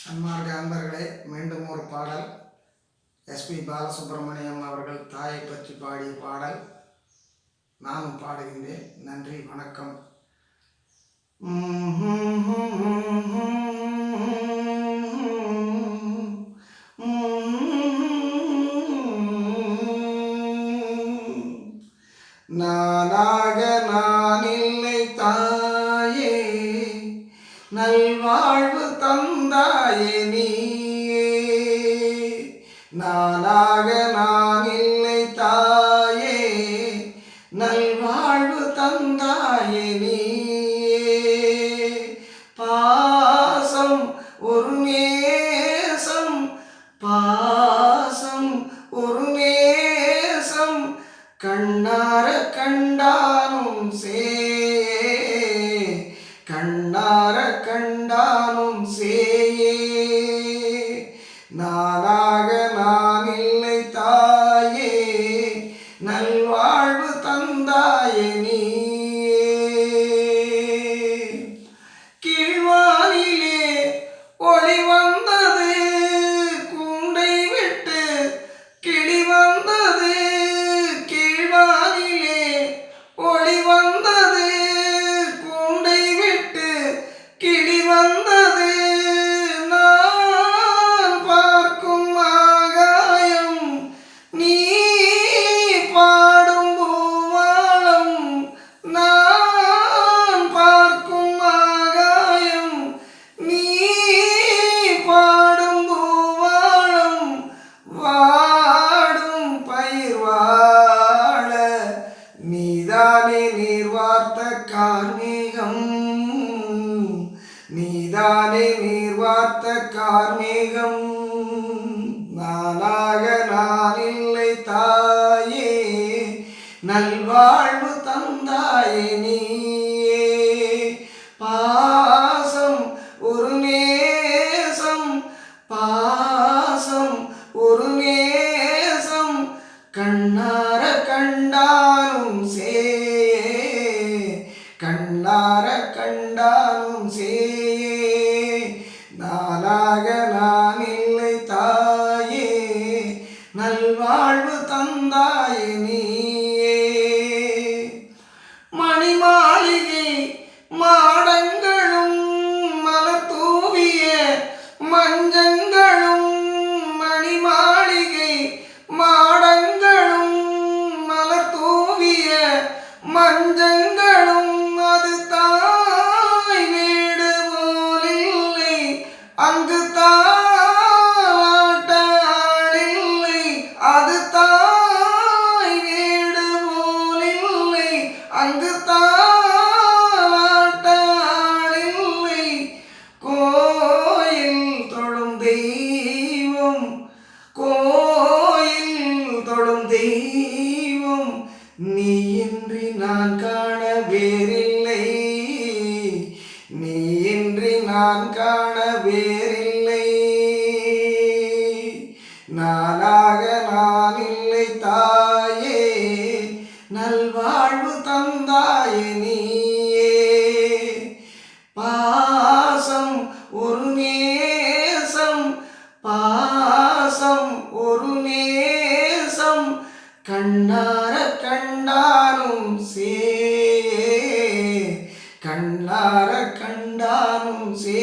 சன்மார்க்க அன்பர்களே மீண்டும் ஒரு பாடல். எஸ்பி பாலசுப்ரமணியம் அவர்கள் தாயை பற்றி பாடிய பாடல். நானும் பாடுகின்றேன். நன்றி வணக்கம். நானாக நான் இல்லை தான் நல்வாழ்வு தந்தாயே நீயே. நானாக நான் இல்லை தாயே. நல்வாழ்வு தந்தாயே நீயே. பாசம் ஒரு நேசம் பா கண்ணார கார்மேகம். நீதானே நீர் வார்த்த கார்மேகம். நானாக நான் இல்லை தாயே நல்வாழ்வு தந்தாயே நீயே. பாசம் ஒரு நேசம் பாசம் ஒரு நேசம். கண்ணார கண்டா മഞ്ചങ്ങളും അത് തായ് വീട് പോലില്ലേ അങ്ക് താട്ടാളില്ലേ അത് തായ് വീട് പോലില്ലേ അങ്ക് താ காண வேறில்லை நீ இன்றி நான் காண வேறில்லை நானாக நான் இல்லை தாயே நல்வாழ்வு தந்தாயே நீயே. பாசம் ஒரு நேசம் பாசம் ஒரு நேசம் கண்ணார கண்டானும் கண்ணார கண்டானும் சே